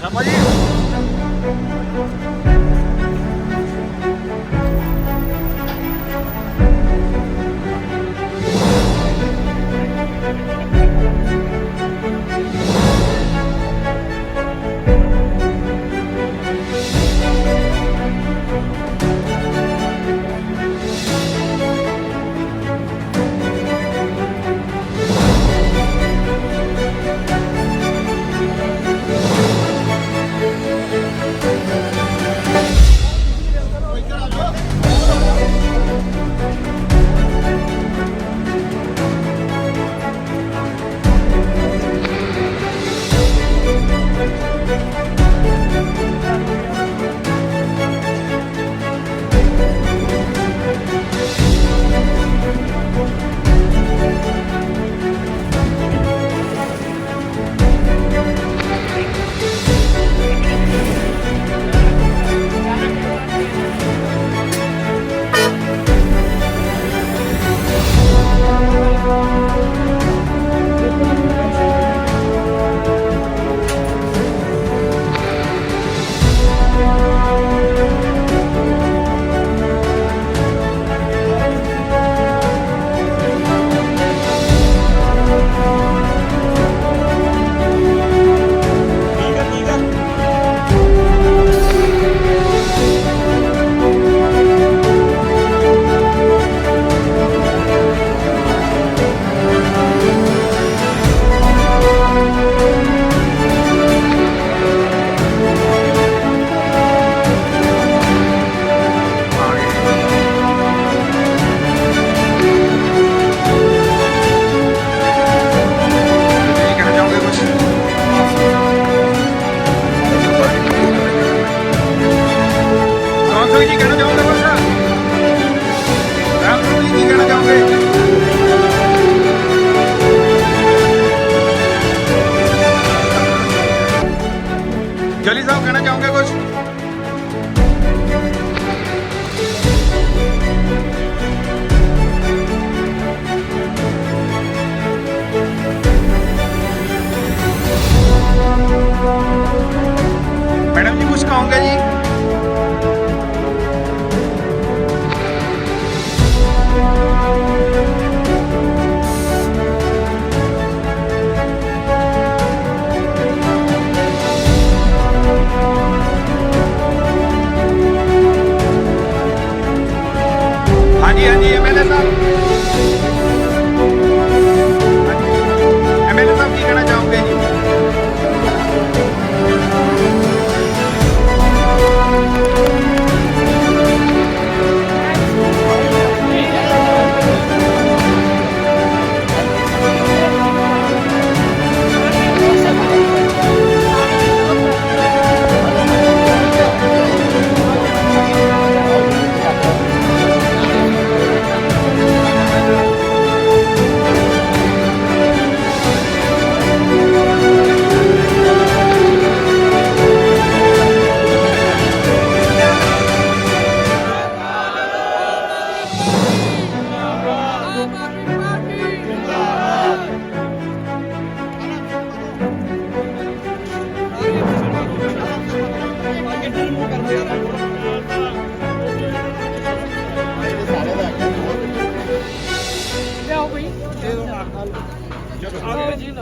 ਸ਼ਾਮਾ ਜੀ ਜਲੀ ਸਾਹਿਬ ਕਹਿਣਾ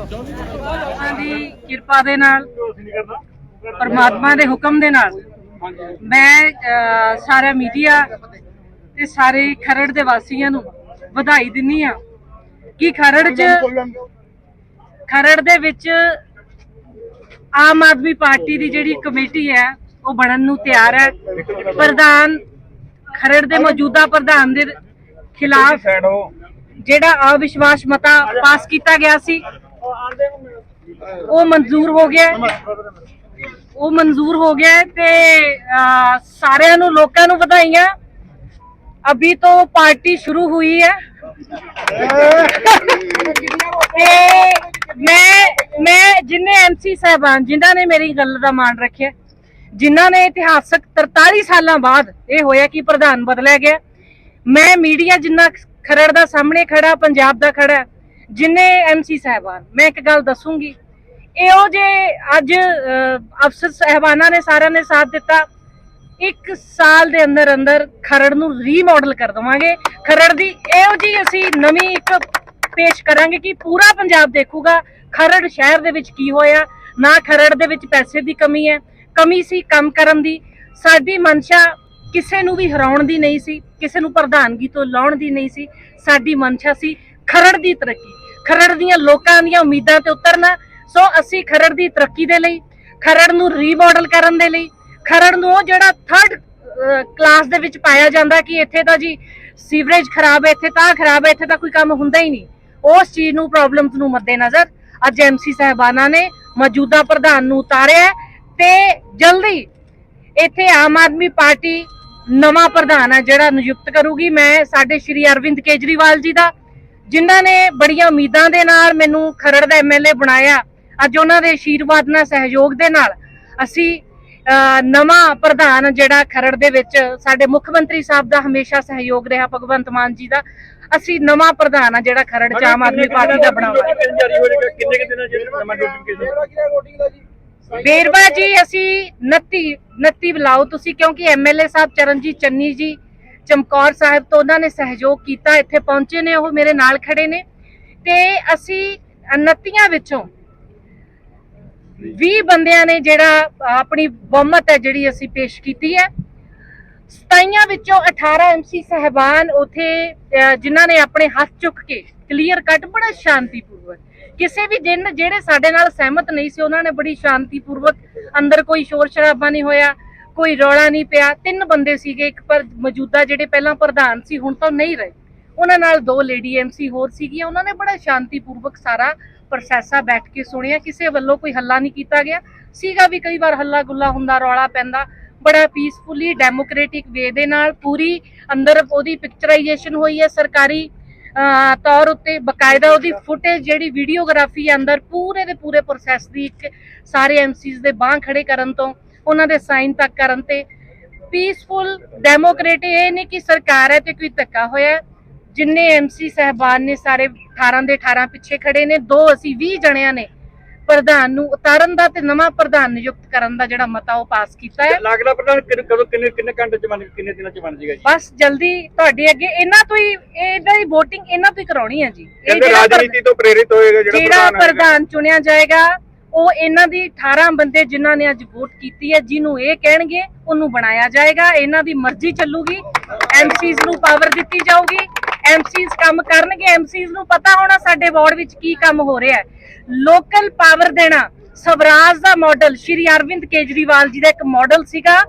ਲੋਕਾਂ ਦੀ ਕਿਰਪਾ ਦੇ ਨਾਲ ਪਰਮਾਤਮਾ ਦੇ ਹੁਕਮ ਦੇ ਨਾਲ ਮੈਂ ਸਾਰਾ ਮੀਡੀਆ ਤੇ ਸਾਰੇ ਖਰੜ ਦੇ ਵਾਸੀਆਂ ਨੂੰ ਵਧਾਈ ਦਿੰਨੀ ਆ ਕਿ ਖਰੜ 'ਚ ਖਰੜ ਦੇ ਵਿੱਚ ਆਮ ਆਦਮੀ ਪਾਰਟੀ ਦੀ ਜਿਹੜੀ ਕਮੇਟੀ ਹੈ ਉਹ ਬਣਨ ਨੂੰ ਤਿਆਰ ਹੈ। ਪ੍ਰਧਾਨ ਖਰੜ ਦੇ ਮੌਜੂਦਾ ਪ੍ਰਧਾਨ ਦੇ ਖਿਲਾਫ ਜਿਹੜਾ ਅਵਿਸ਼ਵਾਸ ਮਤਾ ਪਾਸ ਕੀਤਾ ਗਿਆ ਸੀ ਉਹ ਮਨਜ਼ੂਰ ਹੋ ਗਿਆ ਉਹ ਮਨਜ਼ੂਰ ਹੋ ਗਿਆ ਤੇ ਸਾਰਿਆਂ ਨੂੰ, ਲੋਕਾਂ ਨੂੰ ਵਧਾਈਆਂ। ਅਭੀ ਤੋਂ ਪਾਰਟੀ ਸ਼ੁਰੂ ਹੋਈ ਹੈ। ਤੇ ਮੈਂ ਮੈਂ ਜਿਨੇ ਐਮਸੀ ਸਾਹਿਬਾਨ, ਜਿਨ੍ਹਾਂ ਨੇ ਮੇਰੀ ਗੱਲ ਦਾ ਮਾਣ ਰੱਖਿਆ, ਜਿਨ੍ਹਾਂ ਨੇ ਇਤਿਹਾਸਕ 43 ਸਾਲਾਂ ਬਾਅਦ ਇਹ ਹੋਇਆ ਕਿ ਪ੍ਰਧਾਨ ਬਦਲਿਆ ਗਿਆ, ਮੈਂ ਮੀਡੀਆ ਜਿੰਨਾ ਖਰੜ ਦਾ ਸਾਹਮਣੇ ਖੜਾ, ਪੰਜਾਬ ਦਾ ਖੜਾ, ਜਿਨੇ ਐਮਸੀ ਸਾਹਿਬਾਨ, ਮੈਂ ਇੱਕ ਗੱਲ ਦੱਸੂਗੀ ਇਹੋ ਜੇ ਅੱਜ ਅਫਸਰ ਸਹਿਬਾਨਾਂ ਨੇ ਸਾਰਿਆਂ ਨੇ ਸਾਥ ਦਿੱਤਾ। ਇੱਕ ਸਾਲ ਦੇ ਅੰਦਰ ਅੰਦਰ ਖਰੜ ਨੂੰ ਰੀਮਾਡਲ ਕਰ ਦਵਾਂਗੇ। ਖਰੜ ਦੀ ਇਹੋ ਜੀ ਅਸੀਂ ਨਵੀਂ ਇੱਕ ਪੇਸ਼ ਕਰਾਂਗੇ ਕਿ ਪੂਰਾ ਪੰਜਾਬ ਦੇਖੂਗਾ ਖਰੜ ਸ਼ਹਿਰ ਦੇ ਵਿੱਚ ਕੀ ਹੋਇਆ। ਨਾ ਖਰੜ ਦੇ ਵਿੱਚ ਪੈਸੇ ਦੀ ਕਮੀ ਹੈ। ਕਮੀ ਸੀ ਕੰਮ ਕਰਨ ਦੀ। ਸਾਡੀ ਮਨਸ਼ਾ ਕਿਸੇ ਨੂੰ ਵੀ ਹਰਾਉਣ ਦੀ ਨਹੀਂ ਸੀ। ਕਿਸੇ ਨੂੰ ਪ੍ਰਧਾਨਗੀ ਤੋਂ ਲਾਉਣ ਦੀ ਨਹੀਂ ਸੀ। ਸਾਡੀ ਮਨਸ਼ਾ ਸੀ ਖਰੜ ਦੀ ਤਰੱਕੀ। ਖਰੜ ਦੀਆਂ ਲੋਕਾਂ ਦੀਆਂ ਉਮੀਦਾਂ ਤੇ ਉਤਰਨਾ ਸੋ ਅਸੀਂ ਖਰੜ ਦੀ ਤਰੱਕੀ ਦੇ ਲਈ, ਖਰੜ ਨੂੰ ਰੀਮਾਡਲ ਕਰਨ ਦੇ ਲਈ, ਖਰੜ ਨੂੰ ਉਹ ਜਿਹੜਾ ਥਰਡ ਕਲਾਸ ਦੇ ਵਿੱਚ ਪਾਇਆ ਜਾਂਦਾ ਕਿ ਇੱਥੇ ਤਾਂ ਜੀ ਸੀਵਰੇਜ ਖਰਾਬ ਹੈ, ਇੱਥੇ ਤਾਂ ਖਰਾਬ ਹੈ, ਇੱਥੇ ਤਾਂ ਕੋਈ ਕੰਮ ਹੁੰਦਾ ਹੀ ਨਹੀਂ। ਉਸ ਚੀਜ਼ ਨੂੰ ਪ੍ਰੋਬਲਮਸ ਨੂੰ ਮੱਦੇਨਜ਼ਰ ਅੱਜ ਐਮਸੀ ਸਾਹਿਬਾਨਾਂ ਨੇ ਮੌਜੂਦਾ ਪ੍ਰਧਾਨ ਨੂੰ ਉਤਾਰਿਆ ਹੈ ਤੇ ਜਲਦੀ ਇੱਥੇ ਆਮ ਆਦਮੀ ਪਾਰਟੀ ਨਵਾਂ ਪ੍ਰਧਾਨ ਹੈ ਜਿਹੜਾ ਨਿਯੁਕਤ ਕਰੂਗੀ। ਮੈਂ ਸਾਡੇ ਸ਼੍ਰੀ ਅਰਵਿੰਦ ਕੇਜਰੀਵਾਲ ਜੀ ਦਾ, ਜਿਨ੍ਹਾਂ ਨੇ ਬੜੀਆਂ ਉਮੀਦਾਂ ਦੇ ਨਾਲ ਮੈਨੂੰ ਖਰੜ ਦਾ ਐਮਐਲਏ ਬਣਾਇਆ। ਅੱਜ ਉਹਨਾਂ ਦੇ ਆਸ਼ੀਰਵਾਦ ਨਾਲ ਸਹਿਯੋਗ ਦੇ ਨਾਲ ਅਸੀਂ ਅਹ, ਨਵਾਂ ਪ੍ਰਧਾਨ ਜਿਹੜਾ ਖਰੜ ਦੇ ਵਿੱਚ ਸਾਡੇ ਮੁੱਖ ਮੰਤਰੀ ਸਾਹਿਬ ਦਾ ਹਮੇਸ਼ਾ ਸਹਿਯੋਗ ਰਿਹਾ ਭਗਵੰਤ ਮਾਨ ਜੀ ਦਾ ਅਸੀਂ ਨਵਾਂ ਪ੍ਰਧਾਨ ਆ ਜਿਹੜਾ ਖਰੜ ਚ ਆਮ ਆਦਮੀ ਪਾਰਟੀ ਦਾ ਜਾਏਗਾ ਕਿੰਨੇ ਦਿਨਾਂ ਚ ਨਵਾਂ ਨੋਟੀਫਿਕੇਸ਼ਨ ਵੇਰਵਾ ਜੀ ਅਸੀਂ 29 29 ਬੁਲਾਓ ਤੁਸੀਂ ਕਿਉਂਕਿ ਐਮਐਲਏ ਸਾਹਿਬ ਚਰਨਜੀਤ ਚੰਨੀ ਜੀ ਚਮਕੌਰ ਸਾਹਿਬ ਤੋਂ ਉਹਨਾਂ ਨੇ ਸਹਿਯੋਗ ਕੀਤਾ ਇੱਥੇ ਪਹੁੰਚੇ ਨੇ ਉਹ ਮੇਰੇ ਨਾਲ ਖੜੇ ਨੇ। ਤੇ ਅਸੀਂ 29 ਵਿੱਚੋਂ 20 ਬੰਦਿਆਂ ਨੇ ਜਿਹੜਾ ਆਪਣੀ ਬਹੁਮਤ ਹੈ ਜਿਹੜੀ ਅਸੀਂ ਪੇਸ਼ ਕੀਤੀ ਹੈ। 27 ਵਿੱਚੋਂ 18 ਐਮਸੀ ਸਹਿਬਾਨ ਉਥੇ ਜਿਨ੍ਹਾਂ ਨੇ ਆਪਣੇ ਹੱਥ ਚੁੱਕ ਕੇ ਕਲੀਅਰ ਕੱਟ ਬੜਾ ਸ਼ਾਂਤੀਪੂਰਵਕ, ਕਿਸੇ ਵੀ ਦਿਨ ਜਿਹੜੇ ਸਾਡੇ ਨਾਲ ਸਹਿਮਤ ਨਹੀਂ ਸੀ, ਉਹਨਾਂ ਨੇ ਬੜੀ ਸ਼ਾਂਤੀਪੂਰਵਕ ਅੰਦਰ ਕੋਈ ਸ਼ੋਰ ਸ਼ਰਾਬਾ ਨਹੀਂ ਹੋਇਆ, ਕੋਈ ਰੌਲਾ ਨਹੀਂ ਪਿਆ। ਤਿੰਨ ਬੰਦੇ ਸੀਗੇ, ਇੱਕ ਪਰ ਮੌਜੂਦਾ ਜਿਹੜੇ ਪਹਿਲਾਂ ਪ੍ਰਧਾਨ ਸੀ, ਹੁਣ ਤਾਂ ਨਹੀਂ ਰਹੇ। ਉਹਨਾਂ ਨਾਲ ਦੋ ਲੇਡੀ ਐਮਸੀ ਹੋਰ ਸੀਗੀਆਂ, ਉਹਨਾਂ ਨੇ ਬੜਾ ਸ਼ਾਂਤੀਪੂਰਵਕ ਸਾਰਾ ਪ੍ਰੋਸੈਸਾ ਬੈਠ ਕੇ ਸੁਣਿਆ, ਕਿਸੇ ਵੱਲੋਂ ਕੋਈ ਹੱਲਾ ਨਹੀਂ ਕੀਤਾ ਗਿਆ। ਸੀਗਾ ਵੀ ਕਈ ਵਾਰ ਹੱਲਾ ਗੁੱਲਾ ਹੁੰਦਾ, ਰੌਲਾ ਪੈਂਦਾ। ਬੜਾ ਪੀਸਫੁਲੀ ਡੈਮੋਕ੍ਰੈਟਿਕ ਵੇ ਦੇ ਨਾਲ ਪੂਰੀ ਅੰਦਰ ਉਹਦੀ ਪਿਕਚਰਾਈਜੇਸ਼ਨ ਹੋਈ ਹੈ, ਸਰਕਾਰੀ ਤੌਰ ਉੱਤੇ ਬਕਾਇਦਾ ਉਹਦੀ ਫੁਟੇਜ ਜਿਹੜੀ ਵੀਡੀਓਗ੍ਰਾਫੀ ਹੈ ਅੰਦਰ, ਪੂਰੇ ਦੇ ਪੂਰੇ ਪ੍ਰੋਸੈਸ ਦੀ ਇੱਕ ਸਾਰੇ ਐਮਸੀਜ਼ ਦੇ ਬਾਹ ਖੜੇ ਕਰਨ ਤੋਂ, ਉਹਨਾਂ ਦੇ ਸਾਈਨ ਤੱਕ ਕਰਨ ਤੇ ਪੀਸਫੁਲ ਡੈਮੋਕ੍ਰੇਟਿਕ ਇਹ ਨਹੀਂ ਕਿ ਸਰਕਾਰ ਹੈ ਤੇ ਕੋਈ ਧੱਕਾ ਹੋਇਆ। ਜਿੰਨੇ ਐਮਸੀ ਸਹਿਬਾਨ ਨੇ ਸਾਰੇ 18 ਦੇ 18 ਪਿੱਛੇ ਖੜੇ ਨੇ ਦੋ ਅਸੀਂ 20 ਜਣਿਆਂ ਨੇ ਪ੍ਰਧਾਨ ਨੂੰ ਉਤਾਰਨ ਦਾ ਤੇ ਨਵਾਂ ਪ੍ਰਧਾਨ ਨਿਯੁਕਤ ਕਰਨ ਦਾ ਜਿਹੜਾ ਮਤਾ ਉਹ ਪਾਸ ਕੀਤਾ ਹੈ। ਲੱਗਦਾ ਪ੍ਰਧਾਨ ਕਿੰਨੇ- ਕਦੋਂ ਕਿੰਨੇ ਕਿੰਨੇ ਘੰਟੇ ਚ ਬਣ ਕਿੰਨੇ ਦਿਨਾਂ ਚ ਬਣ ਜਾਏਗਾ ਜੀ? ਬਸ ਜਲਦੀ ਤੁਹਾਡੇ ਅੱਗੇ ਇਹਨਾਂ ਤੋਂ ਹੀ ਇਹਨਾਂ ਦੀ VOTING ਇਹਨਾਂ ਤੋਂ ਹੀ ਕਰਾਉਣੀ ਹੈ ਜੀ। ਇਹ ਰਾਜਨੀਤੀ ਤੋਂ ਪ੍ਰੇਰਿਤ ਹੋਏਗਾ ਜਿਹੜਾ। ਪ੍ਰਧਾਨ ਚੁਣਿਆ ਜਾਏਗਾ ਉਹ ਇਹਨਾਂ ਦੀ 18 ਬੰਦੇ ਜਿਨ੍ਹਾਂ ਨੇ ਅੱਜ ਵੋਟ ਕੀਤੀ ਹੈ ਜਿਹਨੂੰ ਇਹ ਕਹਿਣਗੇ ਉਹਨੂੰ ਬਣਾਇਆ ਜਾਏਗਾ। ਇਹਨਾਂ ਦੀ ਮਰਜ਼ੀ ਚੱਲੂਗੀ ਐਮਸੀਜ਼ ਨੂੰ ਪਾਵਰ ਦਿੱਤੀ ਜਾਊਗੀ। ਐਮਸੀਜ਼ ਕੰਮ ਕਰਨਗੇ ਐਮਸੀਜ਼ ਨੂੰ ਪਤਾ ਹੋਣਾ ਸਾਡੇ ਵਾਰਡ ਵਿੱਚ ਕੀ ਕੰਮ ਹੋ ਰਿਹਾ ਹੈ। ਲੋਕਲ ਪਾਵਰ ਦੇਣਾ, ਸਵਰਾਜ ਦਾ ਮਾਡਲ ਸ਼੍ਰੀ ਅਰਵਿੰਦ ਕੇਜਰੀਵਾਲ ਜੀ ਦਾ ਇੱਕ ਮਾਡਲ ਸੀਗਾ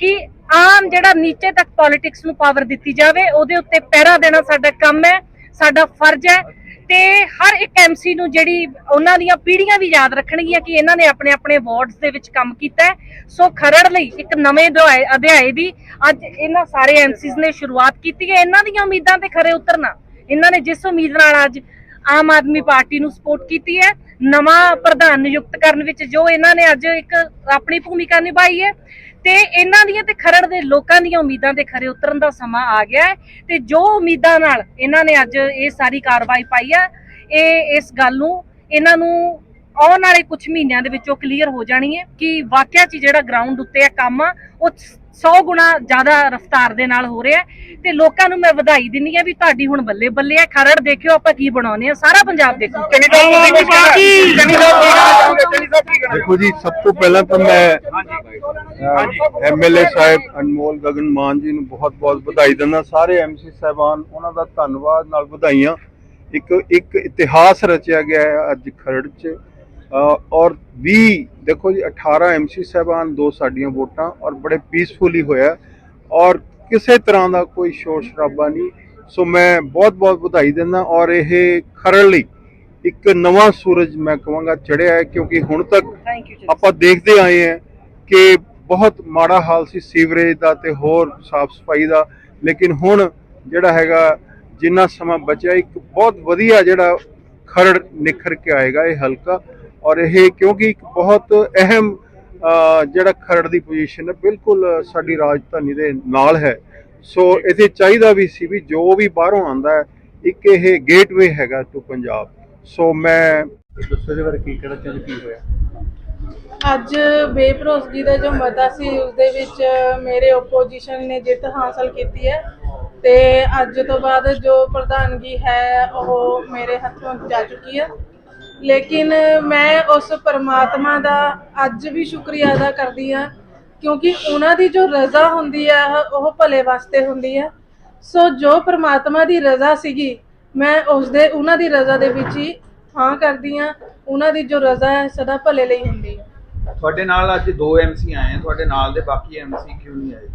ਕਿ ਆਮ ਜਿਹੜਾ ਨੀਚੇ ਤੱਕ ਪੋਲਿਟਿਕਸ ਨੂੰ ਪਾਵਰ ਦਿੱਤੀ ਜਾਵੇ, ਉਹਦੇ ਉੱਤੇ ਪਹਿਰਾ ਦੇਣਾ ਸਾਡਾ ਕੰਮ ਹੈ, ਸਾਡਾ ਫਰਜ਼ ਹੈ। ਤੇ ਹਰ ਇੱਕ ਐਮਸੀ ਨੂੰ ਜਿਹੜੀ ਉਹਨਾਂ ਦੀਆਂ ਪੀੜ੍ਹੀਆਂ ਵੀ ਯਾਦ ਰੱਖਣਗੀਆਂ ਕਿ ਇਹਨਾਂ ਨੇ ਆਪਣੇ ਆਪਣੇ ਵਾਰਡਸ ਦੇ ਵਿੱਚ ਕੰਮ ਕੀਤਾ ਸੋ ਖਰੜ ਲਈ ਇੱਕ ਨਵੇਂ ਅਧਿਆਏ ਅਧਿਆਏ ਦੀ ਅੱਜ ਇਹਨਾਂ ਸਾਰੇ ਐਮਸੀਜ਼ ਨੇ ਸ਼ੁਰੂਆਤ ਕੀਤੀ ਹੈ। ਇਹਨਾਂ ਦੀਆਂ ਉਮੀਦਾਂ ਤੇ ਖਰੇ ਉਤਰਨਾ, ਇਹਨਾਂ ਨੇ ਜਿਸ ਉਮੀਦ ਨਾਲ ਅੱਜ ਆਮ ਆਦਮੀ ਪਾਰਟੀ ਨੂੰ ਸਪੋਰਟ ਕੀਤੀ ਹੈ, ਨਵਾਂ ਪ੍ਰਧਾਨ ਨਿਯੁਕਤ ਕਰਨ ਵਿੱਚ ਜੋ ਇਹਨਾਂ ਨੇ ਅੱਜ ਇੱਕ ਆਪਣੀ ਭੂਮਿਕਾ ਨਿਭਾਈ ਹੈ। ਤੇ ਇਹਨਾਂ ਦੀਆਂ ਤੇ ਖਰੜ ਦੇ ਲੋਕਾਂ ਦੀਆਂ ਉਮੀਦਾਂ ਤੇ ਖਰੇ ਉਤਰਨ ਦਾ ਸਮਾਂ ਆ ਗਿਆ ਹੈ ਤੇ ਜੋ ਉਮੀਦਾਂ ਨਾਲ ਇਹਨਾਂ ਨੇ ਅੱਜ ਇਹ ਸਾਰੀ ਕਾਰਵਾਈ ਪਾਈ ਹੈ ਇਹ ਇਸ ਗੱਲ ਨੂੰ ਇਹਨਾਂ ਨੂੰ ਆਉਣ ਵਾਲੇ ਕੁਝ ਮਹੀਨਿਆਂ ਦੇ ਵਿੱਚ ਉਹ ਕਲੀਅਰ ਹੋ ਜਾਣੀ ਹੈ ਕਿ ਵਾਕਿਆ 'ਚ ਜਿਹੜਾ ਗਰਾਊਂਡ ਉੱਤੇ ਆ ਕੰਮ ਆ, ਉਹ 100 ਗੁਣਾ ਜ਼ਿਆਦਾ ਰਫ਼ਤਾਰ ਦੇ ਨਾਲ ਹੋ ਰਿਹਾ ਤੇ ਲੋਕਾਂ ਨੂੰ ਮੈਂ ਵਧਾਈ ਦਿੰਨੀ ਆ ਵੀ ਤੁਹਾਡੀ ਹੁਣ ਬੱਲੇ ਬੱਲੇ ਆ ਖਰੜ ਦੇਖਿਓ ਆਪਾਂ ਕੀ ਬਣਾਉਨੇ ਆ ਸਾਰਾ ਪੰਜਾਬ ਦੇਖੋ। ਚੰਨੀ ਸਾਹਿਬ ਤੁਸੀਂ ਕੁਝ ਕਹਿਣਾ ਚੰਨੀ ਸਾਹਿਬ ਕੀ ਕਹਿਣਾ ਚਾਹੋਗੇ ਚੰਨੀ ਸਾਹਿਬ ਕੀ ਕਹਿਣਾ ਦੇਖੋ ਜੀ ਸਭ ਤੋਂ ਪਹਿਲਾਂ ਤਾਂ ਮੈਂ ਹਾਂਜੀ। ਐਮਐਲਏ ਸਾਹਿਬ ਅਨਮੋਲ ਗਗਨ ਮਾਨ ਜੀ ਨੂੰ ਬਹੁਤ-ਬਹੁਤ ਵਧਾਈ ਦਿੰਦਾ। ਸਾਰੇ ਐਮਸੀ ਸਾਹਿਬਾਨ ਉਹਨਾਂ ਦਾ ਧੰਨਵਾਦ ਨਾਲ ਵਧਾਈਆਂ। ਇੱਕ ਇੱਕ ਇਤਿਹਾਸ ਰਚਿਆ ਗਿਆ ਹੈ ਅੱਜ ਖਰੜ 'ਚ। ਔਰ 20 ਦੇਖੋ ਜੀ 18 ਐਮਸੀ ਸਾਹਿਬਾਨ ਦੋ ਸਾਡੀਆਂ ਵੋਟਾਂ ਔਰ ਬੜੇ ਪੀਸਫੁਲੀ ਹੋਇਆ। ਔਰ ਕਿਸੇ ਤਰ੍ਹਾਂ ਦਾ ਕੋਈ ਸ਼ੋਰ ਸ਼ਰਾਬਾ ਨਹੀਂ। ਸੋ ਮੈਂ ਬਹੁਤ-ਬਹੁਤ ਵਧਾਈ ਦਿੰਦਾ ਔਰ ਇਹ ਖਰੜ ਲਈ ਇੱਕ ਨਵਾਂ ਸੂਰਜ ਮੈਂ ਕਹਾਂਗਾ ਚੜਿਆ ਹੈ ਕਿਉਂਕਿ ਹੁਣ ਤੱਕ ਆਪਾਂ ਦੇਖਦੇ ਆਏ ਹਾਂ ਕਿ ਬਹੁਤ ਮਾੜਾ ਹਾਲ ਸੀ ਸੀਵਰੇਜ ਦਾ ਤੇ ਹੋਰ ਸਾਫ਼ ਸਫ਼ਾਈ ਦਾ। ਲੇਕਿਨ ਹੁਣ ਜਿਹੜਾ ਹੈਗਾ ਜਿੰਨਾ ਸਮਾਂ ਬਚਿਆ ਇੱਕ ਬਹੁਤ ਵਧੀਆ ਜਿਹੜਾ ਖਰੜ ਨਿਖਰ ਕੇ ਆਏਗਾ ਇਹ ਹਲਕਾ। ਔਰ ਇਹ ਕਿਉਂਕਿ ਇੱਕ ਬਹੁਤ ਅਹਿਮ ਜਿਹੜਾ ਖਰੜ ਦੀ ਪੋਜੀਸ਼ਨ ਹੈ, ਬਿਲਕੁਲ ਸਾਡੀ ਰਾਜਧਾਨੀ ਦੇ ਨਾਲ ਹੈ। ਸੋ ਇਥੇ ਚਾਹੀਦਾ ਵੀ ਸੀ ਵੀ ਜੋ ਵੀ ਬਾਹਰੋਂ ਆਂਦਾ ਹੈ, ਇੱਕ ਇਹ ਗੇਟਵੇ ਹੈਗਾ ਟੂ ਪੰਜਾਬ। ਸੋ ਮੈਂ ਦੱਸੋ ਇਹਦੇ ਬਾਰੇ ਕੀ ਕਹਿਣਾ ਚਾਹੁੰਦੇ, ਕੀ ਹੋਇਆ? ਅੱਜ ਬੇਭਰੋਸਗੀ ਦਾ ਜੋ ਮਤਾ ਸੀ ਉਸ ਦੇ ਵਿੱਚ ਮੇਰੇ ਓਪੋਜੀਸ਼ਨ ਨੇ ਜਿੱਤ ਹਾਸਲ ਕੀਤੀ ਹੈ। ਤੇ ਅੱਜ ਤੋਂ ਬਾਅਦ ਜੋ ਪ੍ਰਧਾਨਗੀ ਹੈ, ਉਹ ਮੇਰੇ ਹੱਥੋਂ ਜਾ ਚੁੱਕੀ ਹੈ। ਲੇਕਿਨ ਮੈਂ ਉਸ ਪਰਮਾਤਮਾ ਦਾ ਅੱਜ ਵੀ ਸ਼ੁਕਰੀਆ ਅਦਾ ਕਰਦੀ ਹਾਂ ਕਿਉਂਕਿ ਉਹਨਾਂ ਦੀ ਜੋ ਰਜ਼ਾ ਹੁੰਦੀ ਹੈ ਉਹ ਭਲੇ ਵਾਸਤੇ ਹੁੰਦੀ ਹੈ। ਸੋ ਜੋ ਪ੍ਰਮਾਤਮਾ ਦੀ ਰਜ਼ਾ ਸੀਗੀ ਮੈਂ ਉਸ ਦੇ ਉਹਨਾਂ ਦੀ ਰਜ਼ਾ ਦੇ ਵਿੱਚ ਹੀ ਹਾਂ ਕਰਦੀ ਹਾਂ। ਉਹਨਾਂ ਦੀ ਜੋ ਰਜ਼ਾ ਹੈ ਸਦਾ ਭਲੇ ਲਈ ਹੁੰਦੀ ਹੈ। ਤੁਹਾਡੇ ਨਾਲ ਅੱਜ ਦੋ ਐਮਸੀ ਆਏ ਆ ਤੁਹਾਡੇ ਨਾਲ ਦੇ ਬਾਕੀ ਐਮਸੀ ਕਿਉਂ ਨਹੀਂ ਆਏ?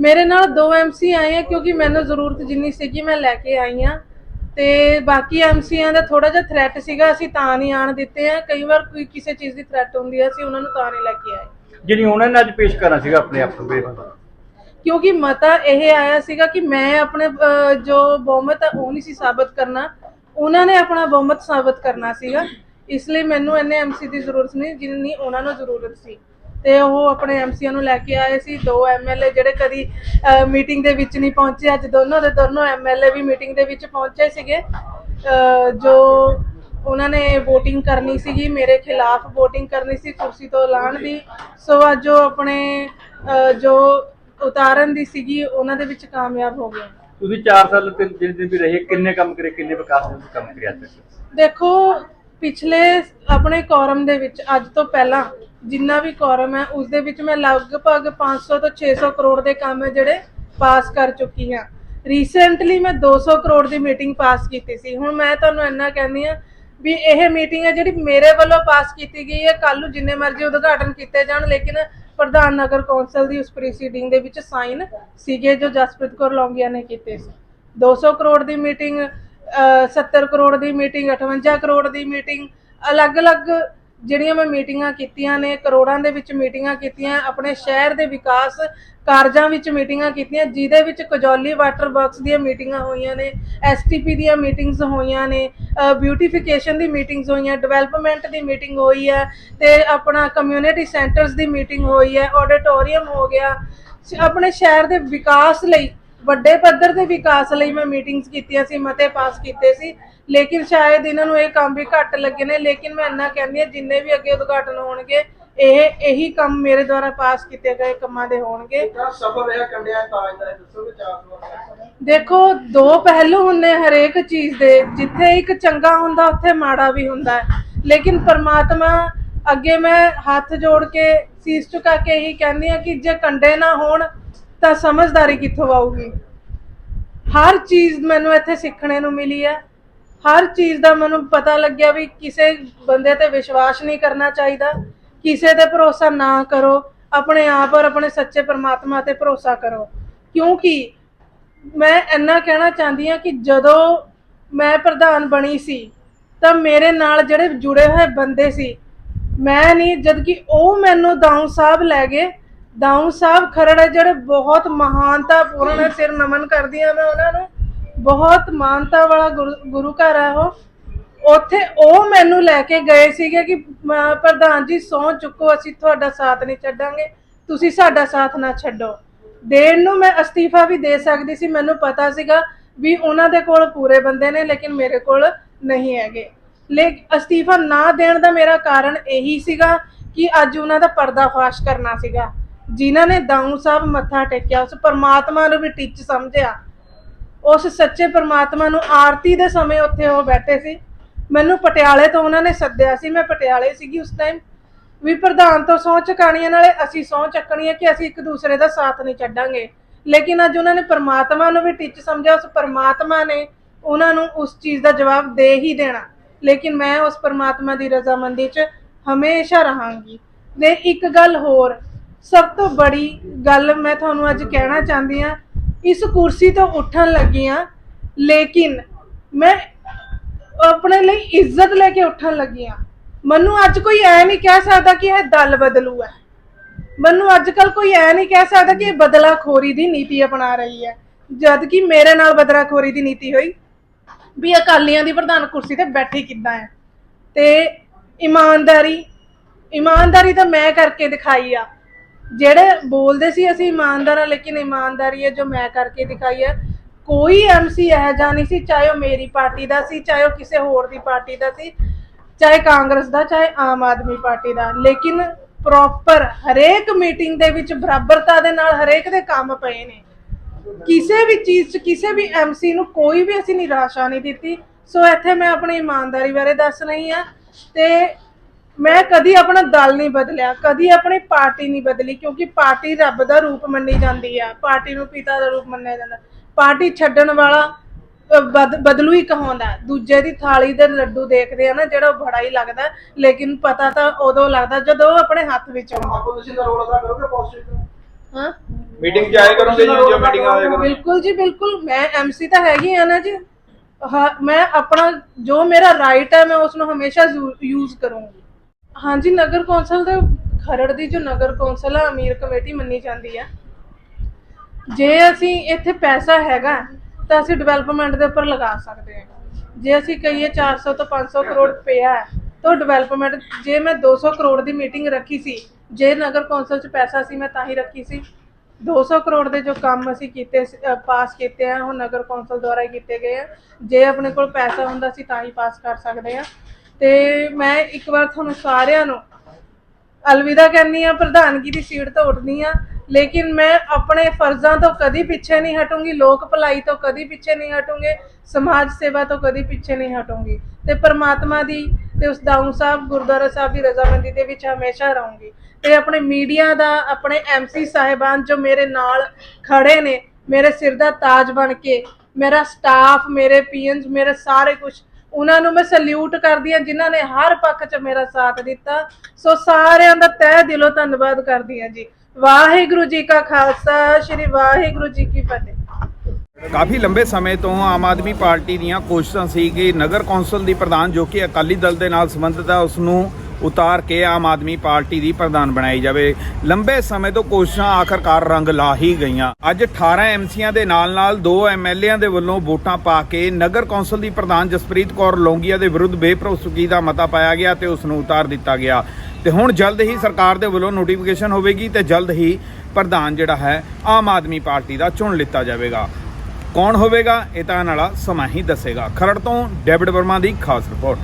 ਮੇਰੇ ਨਾਲ ਦੋ ਐਮਸੀ ਆਏ ਆ ਕਿਉਂਕਿ ਮੈਨੂੰ ਜ਼ਰੂਰਤ ਜਿੰਨੀ ਸੀਗੀ ਮੈਂ ਲੈ ਕੇ ਆਈ ਆ ਤੇ ਬਾਕੀ ਐਮਸੀਆਂ ਦਾ ਥੋੜਾ ਜਿਹਾ ਥ੍ਰੈਟ ਸੀਗਾ ਅਸੀਂ ਤਾਂ ਨਹੀਂ ਆਣ ਦਿੱਤੇ ਆ। ਕਈ ਵਾਰ ਕੋਈ ਕਿਸੇ ਚੀਜ਼ ਦੀ ਥ੍ਰੈਟ ਹੁੰਦੀ ਹੈ ਅਸੀਂ ਉਹਨਾਂ ਨੂੰ ਤਾਂ ਨਹੀਂ ਲੈ ਕੇ ਆਏ। ਜਿਹੜੀ ਉਹਨਾਂ ਨੇ ਅੱਜ ਪੇਸ਼ ਕਰਨਾ ਸੀਗਾ ਆਪਣੇ ਆਪ ਨੂੰ ਕਿਉਂਕਿ ਮਤਾ ਇਹ ਆਇਆ ਸੀਗਾ ਕਿ ਮੈਂ ਆਪਣੇ ਅਹ, ਜੋ ਬਹੁਮਤ ਹੈ ਉਹ ਨਹੀਂ ਸੀ ਸਾਬਤ ਕਰਨਾ। ਉਹਨਾਂ ਨੇ ਆਪਣਾ ਬਹੁਮਤ ਸਾਬਤ ਕਰਨਾ ਸੀਗਾ। ਇਸ ਲਈ ਮੈਨੂੰ ਇੰਨੇ ਐਮਸੀ ਦੀ ਜ਼ਰੂਰਤ ਨਹੀਂ ਜਿੰਨੀ ਉਹਨਾਂ ਨੂੰ ਜ਼ਰੂਰਤ ਸੀ। ਤੇ ਉਹ ਆਪਣੇ ਐਮਸੀਆਂ ਨੂੰ ਲੈ ਕੇ ਆਏ ਸੀ। ਦੋ ਐਮਐਲਏ ਜਿਹੜੇ ਕਦੀ ਮੀਟਿੰਗ ਦੇ ਵਿੱਚ ਨਹੀਂ ਪਹੁੰਚੇ। ਅੱਜ ਦੋਨੋਂ ਦੇ ਦੋਨੋਂ ਐਮਐਲਏ ਵੀ ਮੀਟਿੰਗ ਦੇ ਵਿੱਚ ਪਹੁੰਚੇ ਸੀਗੇ। ਜੋ ਉਹਨਾਂ ਨੇ VOTING ਕਰਨੀ ਸੀਗੀ ਮੇਰੇ ਖਿਲਾਫ VOTING ਕਰਨੀ ਸੀ ਕੁਰਸੀ ਤੋਂ ਲਾਣ ਦੀ। ਸੋ ਅੱਜ ਉਹ ਆਪਣੇ ਜੋ ਉਤਾਰਨ ਦੀ ਸੀਗੀ ਉਹਨਾਂ ਦੇ ਵਿੱਚ ਕਾਮਯਾਬ ਹੋ ਗਏ। ਤੁਸੀਂ 4 ਸਾਲ ਤੇ ਜਿਹੜੇ ਦਿਨ ਵੀ ਰਹੇ ਕਿੰਨੇ ਕੰਮ ਕਰੇ ਕਿੰਨੇ ਵਿਕਾਸ ਦੇ ਕੰਮ ਕਰਿਆ ਤੱਕ? ਦੇਖੋ ਪਿਛਲੇ ਆਪਣੇ ਕੋਰਮ ਦੇ ਵਿੱਚ ਅੱਜ ਤੋਂ ਪਹਿਲਾਂ ਜਿੰਨਾ ਵੀ ਕੋਰਮ ਹੈ ਉਸ ਦੇ ਵਿੱਚ ਮੈਂ ਲਗਭਗ 500 ਤੋਂ 600 ਕਰੋੜ ਦੇ ਕੰਮ ਜਿਹੜੇ ਪਾਸ ਕਰ ਚੁੱਕੀ ਹਾਂ। ਰੀਸੈਂਟਲੀ ਮੈਂ 200 ਕਰੋੜ ਦੀ ਮੀਟਿੰਗ ਪਾਸ ਕੀਤੀ ਸੀ। ਹੁਣ ਮੈਂ ਤੁਹਾਨੂੰ ਇੰਨਾ ਕਹਿੰਦੀ ਆ ਵੀ ਇਹ ਮੀਟਿੰਗ ਹੈ ਜਿਹੜੀ ਮੇਰੇ ਵੱਲੋਂ ਪਾਸ ਕੀਤੀ ਗਈ ਹੈ। ਕੱਲ ਨੂੰ ਜਿੰਨੇ ਮਰਜ਼ੀ ਉਦਘਾਟਨ ਕੀਤੇ ਜਾਣ, ਲੇਕਿਨ ਪ੍ਰਧਾਨ ਨਗਰ ਕੌਂਸਲ ਦੀ ਉਸ ਪ੍ਰੋਸੀਡਿੰਗ ਦੇ ਵਿੱਚ ਸਾਈਨ ਸੀਗੇ ਜੋ ਜਸਪ੍ਰੀਤ ਕੌਰ ਲੌਂਗੀਆ ਨੇ ਕੀਤੇ ਸੀ। 200 ਕਰੋੜ ਦੀ ਮੀਟਿੰਗ 70 ਕਰੋੜ ਦੀ ਮੀਟਿੰਗ 58 ਕਰੋੜ ਦੀ ਮੀਟਿੰਗ ਅਲੱਗ-ਅਲੱਗ ਜਿਹੜੀਆਂ ਮੈਂ ਮੀਟਿੰਗਾਂ ਕੀਤੀਆਂ ਨੇ, ਕਰੋੜਾਂ ਦੇ ਵਿੱਚ ਮੀਟਿੰਗਾਂ ਕੀਤੀਆਂ, ਆਪਣੇ ਸ਼ਹਿਰ ਦੇ ਵਿਕਾਸ ਕਾਰਜਾਂ ਵਿੱਚ ਮੀਟਿੰਗਾਂ ਕੀਤੀਆਂ, ਜਿਹਦੇ ਵਿੱਚ ਕਜੌਲੀ ਵਾਟਰ ਵਰਕਸ ਦੀਆਂ ਮੀਟਿੰਗਾਂ ਹੋਈਆਂ ਨੇ ਐਸਟੀਪੀ ਦੀਆਂ ਮੀਟਿੰਗਸ ਹੋਈਆਂ ਨੇ ਬਿਊਟੀਫਿਕੇਸ਼ਨ ਦੀ ਮੀਟਿੰਗਸ ਹੋਈਆਂ ਡਿਵੈਲਪਮੈਂਟ ਦੀ ਮੀਟਿੰਗ ਹੋਈ ਹੈ ਤੇ ਆਪਣਾ ਕਮਿਊਨਿਟੀ ਸੈਂਟਰਸ ਦੀ ਮੀਟਿੰਗ ਹੋਈ ਹੈ ਆਡੀਟੋਰੀਅਮ ਹੋ ਗਿਆ। ਆਪਣੇ ਸ਼ਹਿਰ ਦੇ ਵਿਕਾਸ ਲਈ, ਵੱਡੇ ਪੱਧਰ ਦੇ ਵਿਕਾਸ ਲਈ ਮੈਂ ਮੀਟਿੰਗਸ ਕੀਤੀਆਂ ਸੀ, ਮਤੇ ਪਾਸ ਕੀਤੇ ਸੀ। ਲੇਕਿਨ ਸ਼ਾਇਦ ਇਹਨਾਂ ਨੂੰ ਇਹ ਕੰਮ ਵੀ ਘੱਟ ਲੱਗੇ ਨੇ ਲੇਕਿਨ ਮੈਂ ਇੰਨਾ ਕਹਿੰਦੀ ਹਾਂ ਜਿੰਨੇ ਵੀ ਅੱਗੇ ਉਦਘਾਟਨ ਹੋਣਗੇ ਇਹ ਇਹੀ ਕੰਮ ਮੇਰੇ ਦੁਆਰਾ ਪਾਸ ਕੀਤੇ ਗਏ ਕੰਮਾਂ ਦੇ ਹੋਣਗੇ। ਸਫਲ ਰਿਹਾ ਕੰਡਿਆ ਤਾਜ ਦਾ ਦੱਸੋਗੇ 400 ਦੇਖੋ ਦੋ ਪਹਿਲੂ ਹੁੰਦੇ ਹਰੇਕ ਚੀਜ਼ ਦੇ ਜਿੱਥੇ ਇੱਕ ਚੰਗਾ ਹੁੰਦਾ ਉੱਥੇ ਮਾੜਾ ਵੀ ਹੁੰਦਾ ਹੈ। ਲੇਕਿਨ ਪਰਮਾਤਮਾ ਅੱਗੇ ਮੈਂ ਹੱਥ ਜੋੜ ਕੇ ਸੀਸ ਝੁਕਾ ਕੇ ਇਹੀ ਕਹਿੰਦੀ ਆ ਕਿ ਜੇ ਕੰਡੇ ਨਾ ਹੋਣ ਤਾਂ ਸਮਝਦਾਰੀ ਕਿੱਥੋਂ ਆਊਗੀ? ਹਰ ਚੀਜ਼ ਮੈਨੂੰ ਇੱਥੇ ਸਿੱਖਣੇ ਨੂੰ ਮਿਲੀ ਹੈ। ਹਰ ਚੀਜ਼ ਦਾ ਮੈਨੂੰ ਪਤਾ ਲੱਗਿਆ ਵੀ ਕਿਸੇ ਬੰਦੇ ਤੇ ਵਿਸ਼ਵਾਸ ਨਹੀਂ ਕਰਨਾ ਚਾਹੀਦਾ। ਕਿਸੇ ਤੇ ਭਰੋਸਾ ਨਾ ਕਰੋ। ਆਪਣੇ ਆਪ ਔਰ ਆਪਣੇ ਸੱਚੇ ਪਰਮਾਤਮਾ ਤੇ ਭਰੋਸਾ ਕਰੋ। ਕਿਉਂਕਿ ਮੈਂ ਇੰਨਾ ਕਹਿਣਾ ਚਾਹੁੰਦੀ ਹਾਂ ਕਿ ਜਦੋਂ ਮੈਂ ਪ੍ਰਧਾਨ ਬਣੀ ਸੀ, ਤਾਂ ਮੇਰੇ ਨਾਲ ਜਿਹੜੇ ਜੁੜੇ ਹੋਏ ਬੰਦੇ ਸੀ, ਮੈਂ ਨਹੀਂ ਜਦ ਕਿ ਉਹ ਮੈਨੂੰ ਦਾਊ ਸਾਹਿਬ ਲੈ ਗਏ। ਦਾਊ ਸਾਹਿਬ ਖਰੜ ਹੈ, ਜਿਹੜੇ ਬਹੁਤ ਮਹਾਨਤਾ ਪੂਰਨ ਸਿਰ ਨਮਨ ਕਰਦੀ ਹਾਂ ਮੈਂ ਉਹਨਾਂ ਨੂੰ। ਬਹੁਤ ਮਾਨਤਾ ਵਾਲਾ ਗੁਰੂ- ਗੁਰੂ ਘਰ ਹੈ ਉਹ। ਉੱਥੇ ਉਹ ਮੈਨੂੰ ਲੈ ਕੇ ਗਏ ਸੀਗੇ ਕਿ ਪ੍ਰਧਾਨ ਜੀ, ਸਹੁੰ ਚੁੱਕੋ, ਅਸੀਂ ਤੁਹਾਡਾ ਸਾਥ ਨਹੀਂ ਛੱਡਾਂਗੇ। ਤੁਸੀਂ ਸਾਡਾ ਸਾਥ ਨਾ ਛੱਡੋ। ਦੇਣ ਨੂੰ ਮੈਂ ਅਸਤੀਫਾ ਵੀ ਦੇ ਸਕਦੀ ਸੀ। ਮੈਨੂੰ ਪਤਾ ਸੀਗਾ ਵੀ ਉਹਨਾਂ ਦੇ ਕੋਲ ਪੂਰੇ ਬੰਦੇ ਨੇ, ਲੇਕਿਨ ਮੇਰੇ ਕੋਲ ਨਹੀਂ ਹੈਗੇ। ਲੇ, ਅਸਤੀਫਾ ਨਾ ਦੇਣ ਦਾ ਮੇਰਾ ਕਾਰਨ ਇਹੀ ਸੀਗਾ ਕਿ ਅੱਜ ਉਹਨਾਂ ਦਾ ਪਰਦਾਫਾਸ਼ ਕਰਨਾ ਸੀਗਾ। ਜਿਨ੍ਹਾਂ ਨੇ ਦਾਊ ਸਾਹਿਬ ਮੱਥਾ ਟੇਕਿਆ, ਉਸ ਪਰਮਾਤਮਾ ਨੂੰ ਵੀ ਟਿੱਚ ਸਮਝਿਆ। ਉਸ ਸੱਚੇ ਪਰਮਾਤਮਾ ਨੂੰ ਆਰਤੀ ਦੇ ਸਮੇਂ ਉੱਥੇ ਉਹ ਬੈਠੇ ਸੀ। ਮੈਨੂੰ ਪਟਿਆਲੇ ਤੋਂ ਉਹਨਾਂ ਨੇ ਸੱਦਿਆ ਸੀ। ਮੈਂ ਪਟਿਆਲੇ ਸੀਗੀ ਉਸ ਟਾਈਮ ਵੀ ਪ੍ਰਧਾਨ ਤੋਂ ਸਹੁੰ ਚੁਕਾਣੀਆਂ ਨਾਲੇ ਅਸੀਂ ਸਹੁੰ ਚੱਕਣੀ ਹੈ ਕਿ ਅਸੀਂ ਇੱਕ ਦੂਸਰੇ ਦਾ ਸਾਥ ਨਹੀਂ ਛੱਡਾਂਗੇ। ਲੇਕਿਨ ਅੱਜ ਉਹਨਾਂ ਨੇ ਪਰਮਾਤਮਾ ਨੂੰ ਵੀ ਟਿੱਚ ਸਮਝਿਆ। ਉਸ ਪਰਮਾਤਮਾ ਨੇ ਉਹਨਾਂ ਨੂੰ ਉਸ ਚੀਜ਼ ਦਾ ਜਵਾਬ ਦੇ ਹੀ ਦੇਣਾ। ਲੇਕਿਨ ਮੈਂ ਉਸ ਪਰਮਾਤਮਾ ਦੀ ਰਜ਼ਾਮੰਦੀ 'ਚ ਹਮੇਸ਼ਾ ਰਹਾਂਗੀ। ਤੇ ਇੱਕ ਗੱਲ ਹੋਰ, ਸਭ ਤੋਂ ਬੜੀ ਗੱਲ ਮੈਂ ਤੁਹਾਨੂੰ ਅੱਜ ਕਹਿਣਾ ਚਾਹੁੰਦੀ ਹਾਂ ਇਸ ਕੁਰਸੀ ਤੋਂ ਉੱਠਣ ਲੱਗੀ ਹਾਂ ਲੇਕਿਨ ਮੈਂ ਆਪਣੇ ਲਈ ਇੱਜ਼ਤ ਲੈ ਕੇ ਉੱਠਣ ਲੱਗੀ ਹਾਂ ਮੈਨੂੰ ਅੱਜ ਕੋਈ ਐ ਨਹੀਂ ਕਹਿ ਸਕਦਾ ਕਿ ਇਹ ਦਲ ਬਦਲੂ ਹੈ। ਮੈਨੂੰ ਅੱਜ ਕੱਲ ਕੋਈ ਐ ਨਹੀਂ ਕਹਿ ਸਕਦਾ ਕਿ ਇਹ ਬਦਲਾਖੋਰੀ ਦੀ ਨੀਤੀ ਅਪਣਾ ਰਹੀ ਹੈ। ਜਦ ਕਿ ਮੇਰੇ ਨਾਲ ਬਦਲਾਖੋਰੀ ਦੀ ਨੀਤੀ ਹੋਈ। ਵੀ ਅਕਾਲੀਆਂ ਦੀ ਪ੍ਰਧਾਨ ਕੁਰਸੀ ਤੇ ਬੈਠੀ ਕਿੱਦਾਂ ਹੈ। ਤੇ ਇਮਾਨਦਾਰੀ ਇਮਾਨਦਾਰੀ ਤਾਂ ਮੈਂ ਕਰਕੇ ਦਿਖਾਈ ਆ। ਜਿਹੜੇ ਬੋਲਦੇ ਸੀ ਅਸੀਂ ਇਮਾਨਦਾਰ ਆ ਲੇਕਿਨ ਇਮਾਨਦਾਰੀ ਹੈ ਜੋ ਮੈਂ ਕਰਕੇ ਦਿਖਾਈ ਹੈ। ਕੋਈ ਐਮਸੀ ਇਹ ਜਾ ਨਹੀਂ ਸੀ, ਚਾਹੇ ਉਹ ਮੇਰੀ ਪਾਰਟੀ ਦਾ ਸੀ, ਚਾਹੇ ਉਹ ਕਿਸੇ ਹੋਰ ਦੀ ਪਾਰਟੀ ਦਾ ਸੀ, ਚਾਹੇ ਕਾਂਗਰਸ ਦਾ, ਚਾਹੇ ਆਮ ਆਦਮੀ ਪਾਰਟੀ ਦਾ। ਲੇਕਿਨ ਪ੍ਰੋਪਰ ਹਰੇਕ ਮੀਟਿੰਗ ਦੇ ਵਿੱਚ ਬਰਾਬਰਤਾ ਦੇ ਨਾਲ ਹਰੇਕ ਦੇ ਕੰਮ ਪਏ ਨੇ। ਕਿਸੇ ਵੀ ਚੀਜ਼ 'ਚ, ਕਿਸੇ ਵੀ ਐਮਸੀ ਨੂੰ ਕੋਈ ਵੀ ਅਸੀਂ ਨਿਰਾਸ਼ਾ ਨਹੀਂ ਦਿੱਤੀ। ਸੋ ਇੱਥੇ ਮੈਂ ਆਪਣੀ ਇਮਾਨਦਾਰੀ ਬਾਰੇ ਦੱਸ ਰਹੀ ਆ ਤੇ ਮੈਂ ਕਦੀ ਆਪਣਾ ਦਲ ਨਹੀਂ ਬਦਲਿਆ ਕਦੀ ਆਪਣੀ ਪਾਰਟੀ ਨਹੀਂ ਬਦਲੀ ਕਿਉਂਕਿ ਪਾਰਟੀ ਰੱਬ ਦਾ ਰੂਪ ਮੰਨੀ ਜਾਂਦੀ ਆ ਪਾਰਟੀ ਨੂੰ ਪਿਤਾ ਦਾ ਰੂਪ ਮੰਨਿਆ ਜਾਂਦਾ। ਪਾਰਟੀ ਛੱਡਣ ਵਾਲਾ ਬਦ- ਬਦਲੂ ਹੀ ਕਹਾਉਂਦਾ। ਦੂਜੇ ਦੀ ਥਾਲੀ ਦੇ ਲੱਡੂ ਦੇਖਦੇ ਆ ਨਾ ਜਿਹੜਾ ਉਹ ਬੜਾ ਹੀ ਲੱਗਦਾ ਲੇਕਿਨ ਪਤਾ ਤਾਂ ਉਦੋਂ ਲੱਗਦਾ ਜਦੋਂ ਉਹ ਆਪਣੇ ਹੱਥ ਵਿੱਚ ਆਉਂਦਾ। ਆਪੋਜੀਸ਼ਨ ਦਾ ਰੋਲ ਅਦਾ ਕਰੋਗੇ ਪੋਜ਼ਿਟਿਵ ਹਾਂ? ਮੀਟਿੰਗ ਚ ਆਏ ਕਰੋਗੇ ਜੀ ਜੋ ਮੀਟਿੰਗ ਆਏ ਕਰੋਗੇ? ਬਿਲਕੁਲ ਜੀ ਬਿਲਕੁਲ। ਮੈਂ ਐਮਸੀ ਤਾਂ ਹੈਗੀ ਆ ਨਾ ਜੀ। ਹਾਂ, ਮੈਂ ਆਪਣਾ ਜੋ ਮੇਰਾ ਰਾਈਟ ਹੈ ਮੈਂ ਉਸ ਨੂੰ ਹਮੇਸ਼ਾ ਯੂਜ਼ ਕਰੂੰਗੀ। ਹਾਂਜੀ, ਨਗਰ ਕੌਂਸਲ ਦੇ ਖਰੜ ਦੀ ਜੋ ਨਗਰ ਕੌਂਸਲ ਆ, ਅਮੀਰ ਕਮੇਟੀ ਮੰਨੀ ਜਾਂਦੀ ਆ। ਜੇ ਅਸੀਂ ਇੱਥੇ ਪੈਸਾ ਹੈਗਾ, ਤਾਂ ਅਸੀਂ ਡਿਵੈਲਪਮੈਂਟ ਦੇ ਉੱਪਰ ਲਗਾ ਸਕਦੇ ਹਾਂ ਜੇ ਅਸੀਂ ਕਹੀਏ 400 ਤੋਂ 500 ਕਰੋੜ ਪਿਆ ਹੈ, ਤਾਂ ਡਿਵੈਲਪਮੈਂਟ ਜੇ ਮੈਂ 200 ਕਰੋੜ ਦੀ ਮੀਟਿੰਗ ਰੱਖੀ ਸੀ, ਜੇ ਨਗਰ ਕੌਂਸਲ 'ਚ ਪੈਸਾ ਸੀ, ਮੈਂ ਤਾਂ ਹੀ ਰੱਖੀ ਸੀ। 200 ਕਰੋੜ ਦੇ ਜੋ ਕੰਮ ਅਸੀਂ ਕੀਤੇ ਸੀ- ਪਾਸ ਕੀਤੇ ਆ, ਉਹ ਨਗਰ ਕੌਂਸਲ ਦੁਆਰਾ ਹੀ ਕੀਤੇ ਗਏ ਆ। ਜੇ ਆਪਣੇ ਕੋਲ ਪੈਸਾ ਹੁੰਦਾ ਸੀ, ਤਾਂ ਹੀ ਪਾਸ ਕਰ ਸਕਦੇ ਆ। ਤੇ ਮੈਂ ਇੱਕ ਵਾਰ ਤੁਹਾਨੂੰ ਸਾਰਿਆਂ ਨੂੰ ਅਲਵਿਦਾ ਕਹਿੰਨੀ ਆ ਪ੍ਰਧਾਨਗੀ ਦੀ ਸੀਟ ਤੋਂ ਉੱਠਦੀ ਆ ਲੇਕਿਨ ਮੈਂ ਆਪਣੇ ਫਰਜ਼ਾਂ ਤੋਂ ਕਦੀ ਪਿੱਛੇ ਨਹੀਂ ਹਟੂੰਗੀ, ਲੋਕ ਭਲਾਈ ਤੋਂ ਕਦੀ ਪਿੱਛੇ ਨਹੀਂ ਹਟੂੰਗੇ, ਸਮਾਜ ਸੇਵਾ ਤੋਂ ਕਦੀ ਪਿੱਛੇ ਨਹੀਂ ਹਟੂੰਗੀ ਤੇ ਪਰਮਾਤਮਾ ਦੀ ਤੇ ਉਸ ਦਾਊ ਸਾਹਿਬ, ਗੁਰਦੁਆਰਾ ਸਾਹਿਬ ਦੀ ਰਜ਼ਾਮੰਦੀ ਦੇ ਵਿੱਚ ਹਮੇਸ਼ਾ ਰਹੂੰਗੀ। ਤੇ ਆਪਣੇ ਮੀਡੀਆ ਦਾ, ਆਪਣੇ ਐਮਸੀ ਸਾਹਿਬਾਨ ਜੋ ਮੇਰੇ ਨਾਲ ਖੜੇ ਨੇ, ਮੇਰੇ ਸਿਰ ਦਾ ਤਾਜ ਬਣ ਕੇ, ਮੇਰਾ ਸਟਾਫ ਮੇਰੇ ਪੀਐਨਸ ਮੇਰੇ ਸਾਰੇ ਕੁਝ ਉਹਨਾਂ ਨੂੰ ਮੈਂ ਸੈਲੂਟ ਕਰਦੀ ਹਾਂ, ਜਿਨ੍ਹਾਂ ਨੇ ਹਰ ਪੱਖ 'ਚ ਮੇਰਾ ਸਾਥ ਦਿੱਤਾ। ਸੋ ਸਾਰਿਆਂ ਦਾ ਤਹਿ ਦਿਲੋਂ ਧੰਨਵਾਦ ਕਰਦੀ ਹਾਂ ਜੀ। ਵਾਹਿਗੁਰੂ ਜੀ ਕਾ ਖਾਲਸਾ, ਸ੍ਰੀ ਵਾਹਿਗੁਰੂ ਜੀ ਕੀ ਫਤਿਹ। ਕਾਫੀ ਲੰਬੇ ਸਮੇਂ ਤੋਂ ਆਮ ਆਦਮੀ ਪਾਰਟੀ ਦੀਆਂ ਕੋਸ਼ਿਸ਼ਾਂ ਸੀ ਕਿ ਨਗਰ ਕੌਂਸਲ ਦੀ ਪ੍ਰਧਾਨ ਜੋ ਕਿ ਅਕਾਲੀ ਦਲ ਦੇ ਨਾਲ ਸੰਬੰਧਿਤ ਹੈ, ਉਸ ਨੂੰ ਉਤਾਰ ਕੇ ਆਮ ਆਦਮੀ ਪਾਰਟੀ ਦੀ ਪ੍ਰਧਾਨ ਬਣਾਈ ਜਾਵੇ। ਲੰਬੇ ਸਮੇਂ ਤੋਂ ਕੋਸ਼ਿਸ਼ਾਂ ਆਖਰਕਾਰ ਰੰਗ ਲਾ ਹੀ ਗਈਆਂ। ਅੱਜ 18 ਐਮਸੀਆਂ ਦੇ ਨਾਲ-ਨਾਲ ਦੋ ਐਮਐਲਏਆਂ ਦੇ ਵੱਲੋਂ ਵੋਟਾਂ ਪਾ ਕੇ ਨਗਰ ਕੌਂਸਲ ਦੀ ਪ੍ਰਧਾਨ ਜਸਪ੍ਰੀਤ ਕੌਰ ਲੌਂਗੀਆ ਦੇ ਵਿਰੁੱਧ ਬੇਭਰੋਸਗੀ ਦਾ ਮਤਾ ਪਾਇਆ ਗਿਆ ਤੇ ਉਸ ਨੂੰ ਉਤਾਰ ਦਿੱਤਾ ਗਿਆ। ਤੇ ਹੁਣ ਜਲਦ ਹੀ ਸਰਕਾਰ ਦੇ ਵੱਲੋਂ ਨੋਟੀਫਿਕੇਸ਼ਨ ਹੋਵੇਗੀ ਤੇ ਜਲਦ ਹੀ ਪ੍ਰਧਾਨ ਜਿਹੜਾ ਹੈ, ਆਮ ਆਦਮੀ ਪਾਰਟੀ ਦਾ ਚੁਣ ਲਿੱਤਾ ਜਾਵੇਗਾ। ਕੌਣ ਹੋਵੇਗਾ? ਇਹ ਤਾਂ ਆਉਣ ਵਾਲਾ ਸਮਾਂ ਹੀ ਦੱਸੇਗਾ। ਖਰੜ ਤੋਂ ਡੇਵਿਡ ਵਰਮਾ ਦੀ ਖਾਸ ਰਿਪੋਰਟ।